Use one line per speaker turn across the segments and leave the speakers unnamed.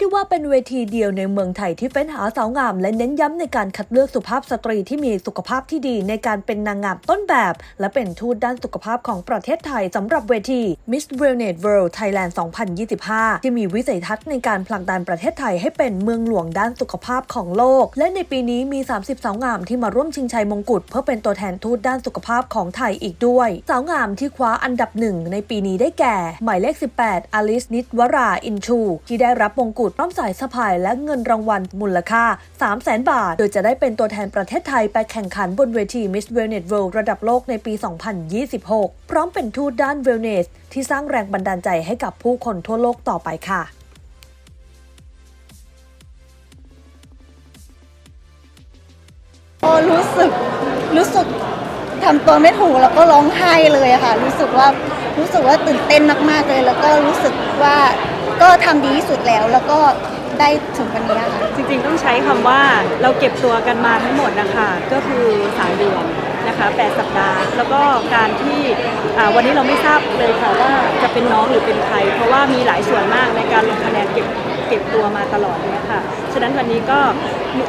ได้ว่าเป็นเวทีเดียวในเมืองไทยที่เฟ้นหาสาวงาม และเน้นย้ำในการคัดเลือกสุภาพสตรีที่มีสุขภาพที่ดีในการเป็นนางงามต้นแบบ และเป็นทูตด้านสุขภาพของประเทศไทยสำหรับเวที Miss Wellness World Thailand 2025 ที่มีวิสัยทัศน์ในการผลักดันประเทศไทยให้เป็นเมืองหลวงด้านสุขภาพของโลก และในปีนี้มี 30 สาวงามที่มาร่วมชิงชัยมงกุฎเพื่อเป็นตัวแทนทูตด้านสุขภาพของไทยอีกด้วย สาวงามที่คว้าอันดับหนึ่งในปีนี้ได้แก่ หมายเลข 18อลิสนิดวราอินชู ที่ได้รับมงกุฎพร้อมสายสะพายและเงินรางวัลมูลค่า 300,000บาท โดยจะได้เป็นตัวแทนประเทศไทยไปแข่งขันบนเวที Miss Wellness World ระดับโลกในปี 2026 พร้อมเป็นทูตด้าน Wellness ที่สร้างแรงบันดาลใจให้กับผู้คนทั่วโลกต่อไปค่ะ
รู้สึกรู้สึกทำตัวไม่ถูกแล้วก็ร้องไห้เลยค่ะ รู้สึกว่ารู้สึกว่าตื่นเต้นมากๆเลย แล้วก็รู้สึกว่า ก็ทำดีที่สุดแล้วแล้วก็ได้ถึงวันนี้อะค่ะ
จริงๆต้องใช้คำว่าเราเก็บตัวกันมาทั้งหมดนะคะก็คือสายเดือนนะคะ8สัปดาห์ แล้วก็การที่อ่าวันนี้เราไม่ทราบเลยค่ะว่าจะเป็นน้องหรือเป็นใคร เพราะว่ามีหลายส่วนมากในการลงคะแนนเก็บเก็บตัวมาตลอดเนี่ยค่ะ ฉะนั้นวันนี้ก็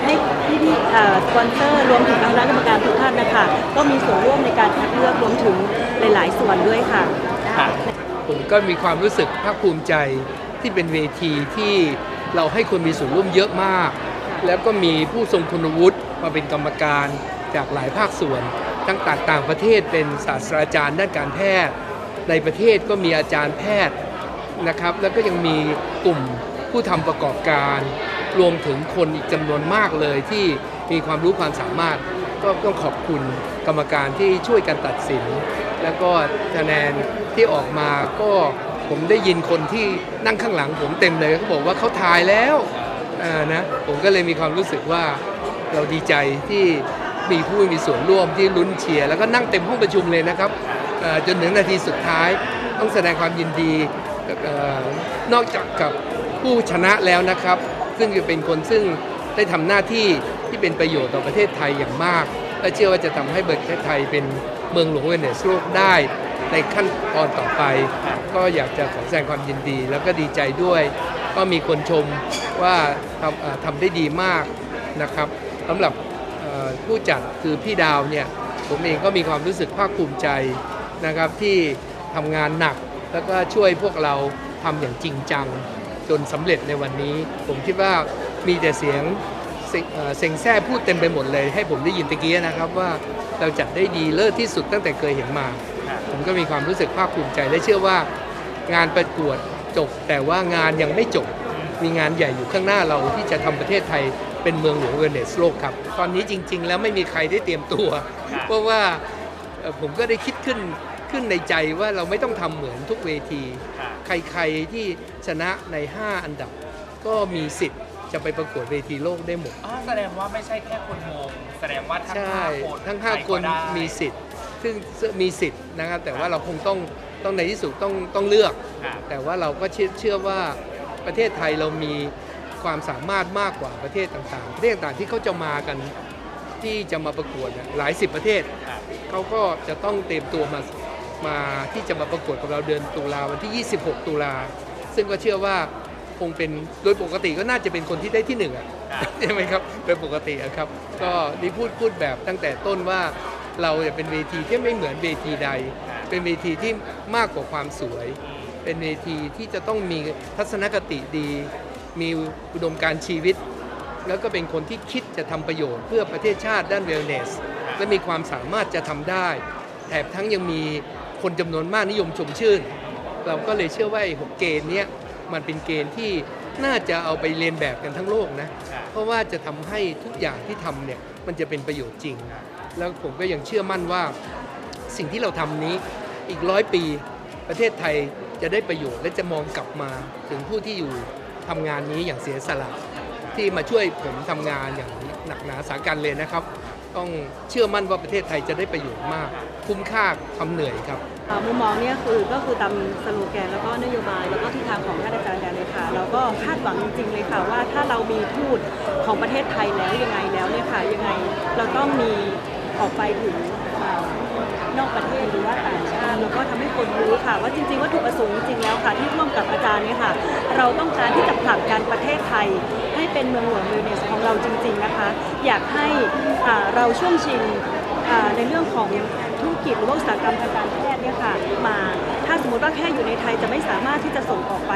ให้พี่พี่ๆอ่าสปอนเซอร์รวมถึงทางคณะกรรมการทุกท่านนะคะ ก็มีส่วนร่วมในการคัดเลือกรวมถึงหลาย ๆ ส่วนด้วยค่ะ
ผมก็มีความรู้สึกภาคภูมิใจ ที่เป็นเวทีที่เราให้คนมีส่วนร่วมเยอะมาก แล้วก็มีผู้ทรงคุณวุฒิมาเป็นกรรมการจากหลายภาคส่วนตั้งแต่ต่างประเทศเป็นศาสตราจารย์ด้านการแพทย์ ในประเทศก็มีอาจารย์แพทย์นะครับ แล้วก็ยังมีกลุ่มผู้ทำประกอบการรวมถึงคนอีกจำนวนมากเลยที่มีความรู้ความสามารถ ก็ต้องขอบคุณกรรมการที่ช่วยกันตัดสิน แล้วก็คะแนนที่ออกมาก็ ผมได้ยินคนที่นั่งข้างหลังผมเต็มเลยเขาบอกว่าเขาทายแล้วนะผมก็เลยมีความรู้สึกว่าเราดีใจที่มีผู้มีส่วนร่วมที่ลุ้นเชียร์แล้วก็นั่งเต็มห้องประชุมเลยนะครับจนถึงนาทีสุดท้ายต้องแสดงความยินดีออนอกจากกับผู้ชนะแล้วนะครับ ซึ่งจะเป็นคนซึ่งได้ทำหน้าที่ที่เป็นประโยชน์ต่อประเทศไทยอย่างมาก และเชื่อว่าจะทำให้ประเทศไทยเป็นเมืองหลวงเวเนสโลกได้ ในขั้นตอนต่อไป ก็อยากจะขอแสดงความยินดี แล้วก็ดีใจด้วย ก็มีคนชมว่าทำทำได้ดีมากนะครับสำหรับผู้จัดคือพี่ดาวเนี่ยผมเองก็มีความรู้สึกภาคภูมิใจนะครับที่ทำงานหนักแล้วก็ช่วยพวกเราทำอย่างจริงจังจนสำเร็จในวันนี้ ผมคิดว่ามีแต่เสียงเซ็งเอ่อเซ็งแซ่พูดเต็มไปหมดเลย ให้ผมได้ยินตะกี้นะครับว่าเราจัดได้ดีเลิศที่สุดตั้งแต่เคยเห็นมา ผมก็มีความรู้สึกภาคภูมิใจและเชื่อว่างานประกวดจบ แต่ว่างานยังไม่จบ มีงานใหญ่อยู่ข้างหน้าเราที่จะทำประเทศไทยเป็นเมืองหลวงเวเนสโลกครับ ตอนนี้จริง ๆ แล้วไม่มีใครได้เตรียมตัว เพราะว่าเอ่อผมก็ได้คิดขึ้นขึ้นในใจว่าเราไม่ต้องทำเหมือนทุกเวที ใครๆที่ชนะใน 5 อันดับ ก็มีสิทธิ์จะไปประกวดเวทีโลกได้หมด
อ๋อแสดงว่าไม่ใช่แค่คนมงแสดงว่าทั้ง
ใช่
ห้าคน
ทั้ง
ใร
5คน
ก็ได้
มีสิทธิ์ ซึ่งมีสิทธิ์นะครับ แต่ว่าเราคงต้องต้องในที่สุดต้องต้องเลือก
ค่ะ
แต่ว่าเราก็เชื่อเชื่อว่าประเทศไทยเรามีความสามารถมากกว่าประเทศต่างๆ ประเทศต่างๆที่เขาจะมากันที่จะมาประกวดเนี่ยหลายสิบประเทศ
ค่ะ
เขาก็จะต้องเตรียมตัวมามาที่จะมาประกวดกับเราเดือนตุลาวันที่ 26 ตุลา ซึ่งก็เชื่อว่าคงเป็นโดยปกติก็น่าจะเป็นคนที่ได้ที่หนึ่งอะ
ครับ
ใช่ไหมครับโดยปกติอะครับ ก็นี่พูดพูดแบบตั้งแต่ต้นว่า เราจะเป็นเวทีที่ไม่เหมือนเวทีใด เป็นเวทีที่มากกว่าความสวย เป็นเวทีที่จะต้องมีทัศนคติดี มีอุดมการณ์ชีวิต แล้วก็เป็นคนที่คิดจะทำประโยชน์เพื่อประเทศชาติด้านเวลเนส และมีความสามารถจะทำได้ แถมทั้งยังมีคนจำนวนมากนิยมชมชื่น เราก็เลยเชื่อว่าไอ้หกเกณฑ์เนี้ยมันเป็นเกณฑ์ที่น่าจะเอาไปเรียนแบบกันทั้งโลกนะ เพราะว่าจะทำให้ทุกอย่างที่ทำเนี่ย มันจะเป็นประโยชน์จริง แล้วผมก็ยังเชื่อมั่นว่าสิ่งที่เราทำนี้อีกร้อยปีประเทศไทยจะได้ประโยชน์ และจะมองกลับมาถึงผู้ที่อยู่ทำงานนี้อย่างเสียสละที่มาช่วยผมทำงานอย่างหนักหนาสากันเลยนะครับ ต้องเชื่อมั่นว่าประเทศไทยจะได้ประโยชน์มาก คุ้มค่าความเหนื่อยครับ
มุมมองเนี่ยคือก็คือตามสโลแกนแล้วก็นโยบาย แล้วก็ทิศทางของท่านอาจารย์แดนเลยค่ะเราก็คาดหวังจริงๆเลยค่ะว่าถ้าเรามีทูตของประเทศไทยแล้วยังไงแล้วเนี่ยค่ะยังไงเราต้องมี ออกไปถึงนอกประเทศหรือว่าต่างชาติแล้วก็ทำให้คนรู้ค่ะ ว่าจริงๆวัตถุประสงค์จริงๆแล้วค่ะ ที่ร่วมกับอาจารย์เนี่ยค่ะ เราต้องการที่จะผลักดันประเทศไทย ให้เป็นเมืองหลวงเวเนสของเราจริง ๆนะคะ อยากให้เราช่วงชิงในเรื่องของธุรกิจหรือว่าอุตสาหกรรมทางการแพทย์เนี่ยค่ะมาถ้าสมมติว่าแค่อยู่ในไทยจะไม่สามารถที่จะส่งออกไป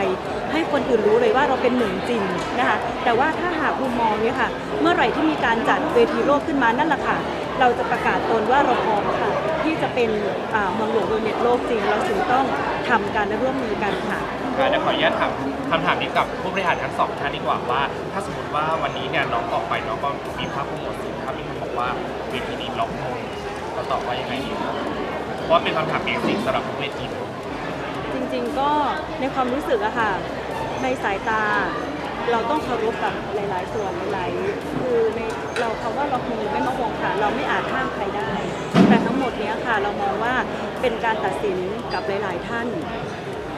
ให้คนอื่นรู้เลยว่าเราเป็นหนึ่งจริงนะคะแต่ว่าถ้าหากมุมมองเนี่ยค่ะ เมื่อไหร่ที่มีการจัดเวทีโลกขึ้นมานั่นแหละค่ะ เราจะประกาศตนว่าเราพร้อมค่ะที่จะเป็นอ่าเมืองหลวงเวเนสโลกจริง เราถึงต้องทำการและร่วมมือกันค่ะ
อ่าเดี๋ยวขออนุญาตถามคำถามนี้กับผู้บริหารทั้งสองท่านดีกว่าว่า ถ้าสมมติว่าวันนี้เนี่ยน้องออกไปน้องก็มีภาพโปรโมทสินค้าพี่บอกว่าเวทีนี้ล็อกมงเราตอบว่ายังไงดีครับเพราะว่าเป็นคำถามเบสิกสำหรับทุกเวทีเลย
จริงๆก็ในความรู้สึกอะค่ะในสายตาเราต้องเคารพกับหลาย ๆ ส่วนหลายๆคือใน เราคำว่าเราคงไม่มามองค่ะ เราไม่อาจห้ามใครได้ แต่ทั้งหมดนี้ค่ะเรามองว่าเป็นการตัดสินกับหลาย ๆ ท่าน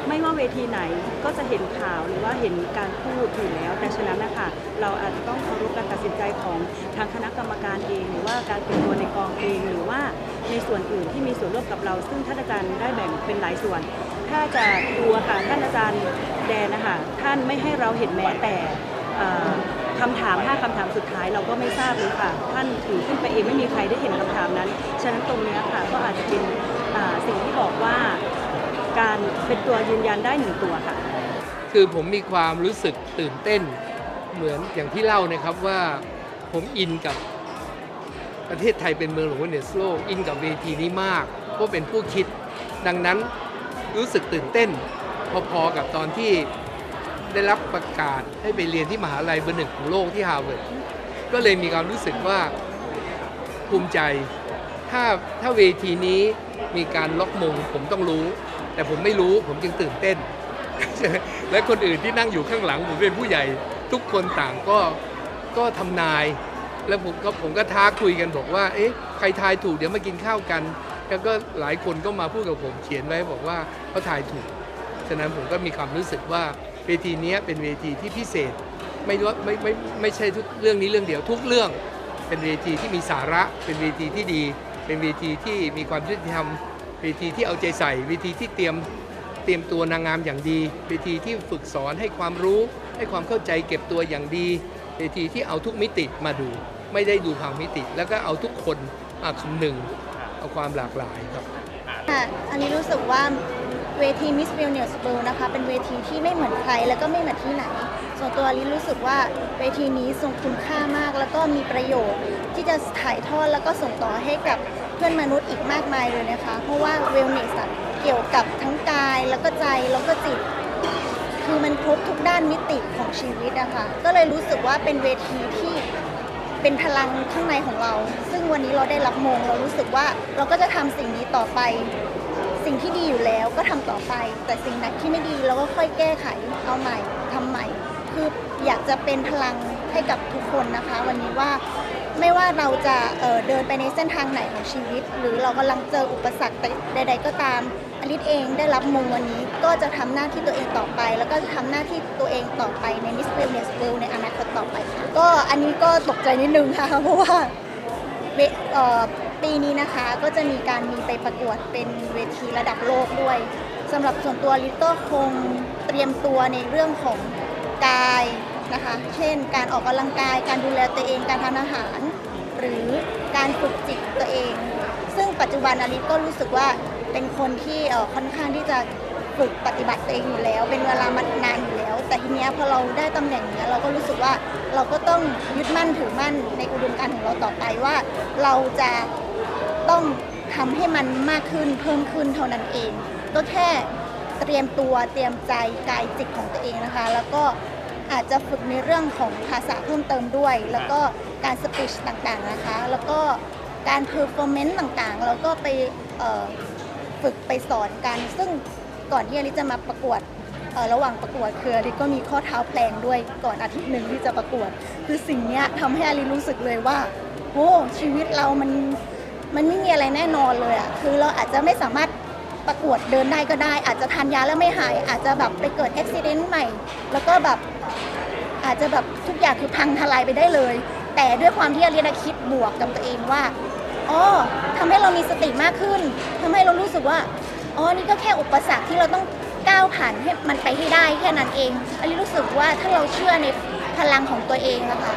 ไม่ว่าเวทีไหนก็จะเห็นข่าวหรือว่าเห็นการพูดอยู่แล้ว แต่ฉะนั้นนะคะเราอาจจะต้องเคารพการตัดสินใจของทางคณะกรรมการเอง หรือว่าการเป็นตัวในกองเองหรือว่าในส่วนอื่นที่มีส่วนร่วมกับเรา ซึ่งท่านอาจารย์ได้แบ่งเป็นหลายส่วน ถ้าจะดูค่ะท่านอาจารย์แดนนะคะท่านไม่ให้เราเห็นแม้แต่ คำถามห้าคำถามสุดท้ายเราก็ไม่ทราบเลยค่ะ ท่านถือขึ้นไปเองไม่มีใครได้เห็นคำถามนั้น ฉะนั้นตรงนี้ค่ะก็อาจจะเป็นสิ่งที่บอกว่า การเป็นตัวยืนยันได้หนึ่งตัวค่ะ
คือผมมีความรู้สึกตื่นเต้นเหมือนอย่างที่เล่านะครับว่าผมอินกับประเทศไทยเป็นเมืองหลวงเนสโลกอินกับเวทีนี้มากเพราะเป็นผู้คิด ดังนั้นรู้สึกตื่นเต้น พอๆกับตอนที่ ได้รับประกาศให้ไปเรียนที่มหาลัยเบอร์หนึ่งของโลกที่ฮาร์วาร์ดก็เลยมีความรู้สึกว่าภูมิใจ ถ้าถ้าเวทีนี้มีการล็อกมงผมต้องรู้ แต่ผมไม่รู้ผมจึงตื่นเต้น และคนอื่นที่นั่งอยู่ข้างหลังผมเป็นผู้ใหญ่ ทุกคนต่างก็ก็ทำนาย แล้วผมก็ผมก็ท้าคุยกันบอกว่า เอ๊ะใครทายถูกเดี๋ยวมากินข้าวกัน แล้วก็หลายคนก็มาพูดกับผมเขียนไว้บอกว่าเขาทายถูก ฉะนั้นผมก็มีความรู้สึกว่า เวทีนี้เป็นเวทีที่พิเศษ ไม่ว่าไม่ไม่ไม่ใช่ทุกเรื่องนี้เรื่องเดียวทุกเรื่อง เป็นเวทีที่มีสาระ เป็นเวทีที่ดี เป็นเวทีที่มีความยุติธรรม เวทีที่เอาใจใส่ เวทีที่เตรียมเตรียมตัวนางงามอย่างดี เวทีที่ฝึกสอนให้ความรู้ ให้ความเข้าใจเก็บตัวอย่างดี เวทีที่เอาทุกมิติมาดู ไม่ได้ดูทางมิติ แล้วก็เอาทุกคนมาคำนึงเอาความหลากหลายครับ
ค่ะ อันนี้รู้สึกว่า เวที Miss Wellness World นะคะ เป็นเวทีที่ไม่เหมือนใครแล้วก็ไม่เหมือนที่ไหน ส่วนตัวลิรู้สึกว่าเวทีนี้ทรงคุณค่ามาก แล้วก็มีประโยชน์ที่จะถ่ายทอดแล้วก็ส่งต่อให้กับเพื่อนมนุษย์อีกมากมายเลยนะคะ เพราะว่า Wellness อะเกี่ยวกับทั้งกายแล้วก็ใจแล้วก็จิต คือมันครบทุกด้านมิติของชีวิตอะคะก็เลยรู้สึกว่าเป็นเวทีที่เป็นพลังข้างในของเรา ซึ่งวันนี้เราได้รับมง เรารู้สึกว่าเราก็จะทำสิ่งนี้ต่อไป สิ่งที่ดีอยู่แล้วก็ทำต่อไป แต่สิ่งไหนที่ไม่ดีเราก็ค่อยแก้ไขเอาใหม่ทำใหม่ คืออยากจะเป็นพลังให้กับทุกคนนะคะ วันนี้ว่าไม่ว่าเราจะเเดินไปในเส้นทางไหนของชีวิต หรือเรากำลังเจออุปสรรคใด ๆ ก็ตามอลิสเองได้รับมงวันนี้ก็จะทำหน้าที่ตัวเองต่อไป แล้วก็จะทำหน้าที่ตัวเองต่อไปใน Miss Wellness World ในอนาคตต่อไป ก็อันนี้ก็ตกใจนิดนึงค่ะเพราะว่าเบ่ ปีนี้นะคะก็จะมีการมีไปประกวดเป็นเวทีระดับโลกด้วยสำหรับส่วนตัวลิตก็คงเตรียมตัวในเรื่องของกายนะคะ เช่น การออกกำลังกาย การดูแลตัวเอง การทานอาหาร หรือการฝึกจิตตัวเอง ซึ่งปัจจุบันอลิตก็รู้สึกว่าเป็นคนที่ค่อนข้างที่จะฝึกปฏิบัติตัวเองอยู่แล้ว เป็นเวลามานานอยู่แล้ว แต่ทีนี้พอเราได้ตำแหน่งนี้เราก็รู้สึกว่าเราก็ต้องยึดมั่นถือมั่นในอุดมการณ์ของเราต่อไปว่า เราจะ ต้องทำให้มันมากขึ้นเพิ่มขึ้นเท่านั้นเอง ก็แค่เตรียมตัวเตรียมใจกายจิตของตัวเองนะคะ แล้วก็อาจจะฝึกในเรื่องของภาษาเพิ่มเติมด้วย แล้วก็การสปีชต่างๆนะคะ แล้วก็การเพอร์ฟอร์แมนซ์ต่างๆ แล้วก็ไปฝึกไปสอนกัน ซึ่งก่อนที่อลิจะมาประกวดระหว่างประกวดคืออลิก็มีข้อเท้าแพลงด้วยก่อนอาทิตย์หนึ่งที่จะประกวด คือสิ่งนี้ทำให้อลิรู้สึกเลยว่าโอ้ชีวิตเรามัน มันไม่มีอะไรแน่นอนเลยอะคือเราอาจจะไม่สามารถประกวดเดินได้ก็ได้ อาจจะทานยาแล้วไม่หาย อาจจะแบบไปเกิดอุบิเหตุใหม่ แล้วก็แบบอาจจะแบบทุกอย่างคือพังทลายไปได้เลย แต่ด้วยความที่อาเรียนคิดบวกกับตัวเองว่าอ๋อทำให้เรามีสติมากขึ้นทำให้เรารู้สึกว่าอ๋อนี่ก็แค่อุปสรรคที่เราต้องก้าวผ่านให้มันไปให้ได้แค่นั้นเองอลิรู้สึกว่าถ้าเราเชื่อในพลังของตัวเองอะค่ะ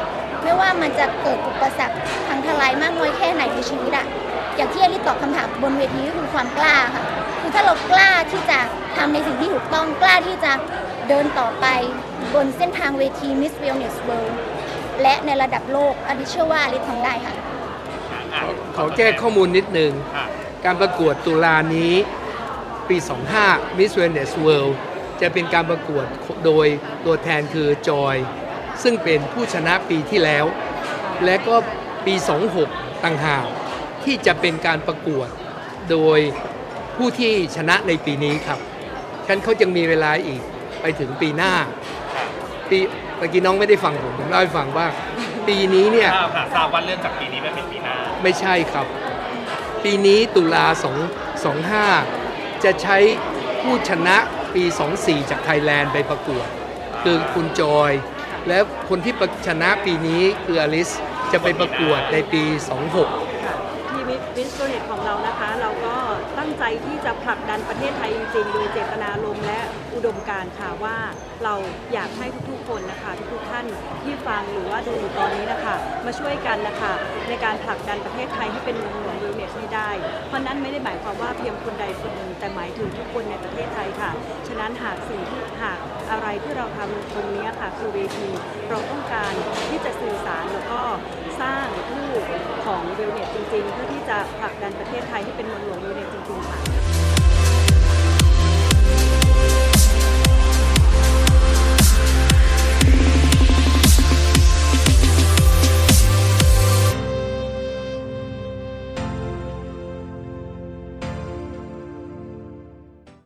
ไม่ว่ามันจะเกิดอุปสรรคพังทลายมากน้อยแค่ไหนในชีวิตอะอย่างที่อลิตอบคำถามบนเวทีก็คือความกล้าค่ะ คือถ้าเรากล้าที่จะทำในสิ่งที่ถูกต้องกล้าที่จะเดินต่อไปบนเส้นทางเวที Miss Wellness World และในระดับโลกอลิเชื่อว่าอลิทำได้ค่ะ
อะ
ขอแก้ข้อมูลนิดนึง การประกวดตุลานี้ปี 25 Miss Wellness World จะเป็นการประกวดโดยตัวแทนคือจอย ซึ่งเป็นผู้ชนะปีที่แล้ว และก็ปี 26 ต่างหากที่จะเป็นการประกวดโดยผู้ที่ชนะในปีนี้ครับฉะนันเขายังมีเวลาอีกไปถึงปีหน้า ปีเมื่อกี้น้องไม่ได้ฟังผมผมเล่าให้ฟังว่า ปีนี้เนี่ย
ทราบค่ะทราบว่าเลื่อนจากปีนี้ไปเป็นปีหน้า
ไม่ใช่ครับ ปีนี้ตุลา2 25 จะใช้ผู้ชนะปี 24 จากไทยแลนด์ไปประกวด คือคุณจอย และคนที่ชนะปีนี้คืออลิสจะไปประกวดในปี 26
ค่ะทีมวิสโตเนตของเรานะคะ ใจที่จะผลักดันประเทศไทยจริงๆโดยเจตนารมณ์และอุดมการณ์ค่ะว่าเราอยากให้ทุกๆคนนะคะ ทุกๆท่านที่ฟังหรือว่าดูอยู่ตอนนี้นะคะ มาช่วยกันนะคะ ในการผลักดันประเทศไทยให้เป็นเมืองหลวงเวลเนสให้ได้ เพราะนั้นไม่ได้หมายความว่าเพียงคนใดคนหนึ่งแต่หมายถึงทุกคนในประเทศไทยค่ะ ฉะนั้นหากสิ่งที่หากอะไรที่เราทำตรงนี้ค่ะคือเวทีเราต้องการที่จะสื่อสารแล้วก็สร้างทูตของเวลเนสจริงๆเพื่อ จะผลักดันประเทศไทยให้เป็นเมืองหลวงยูเนจริงๆค่ะ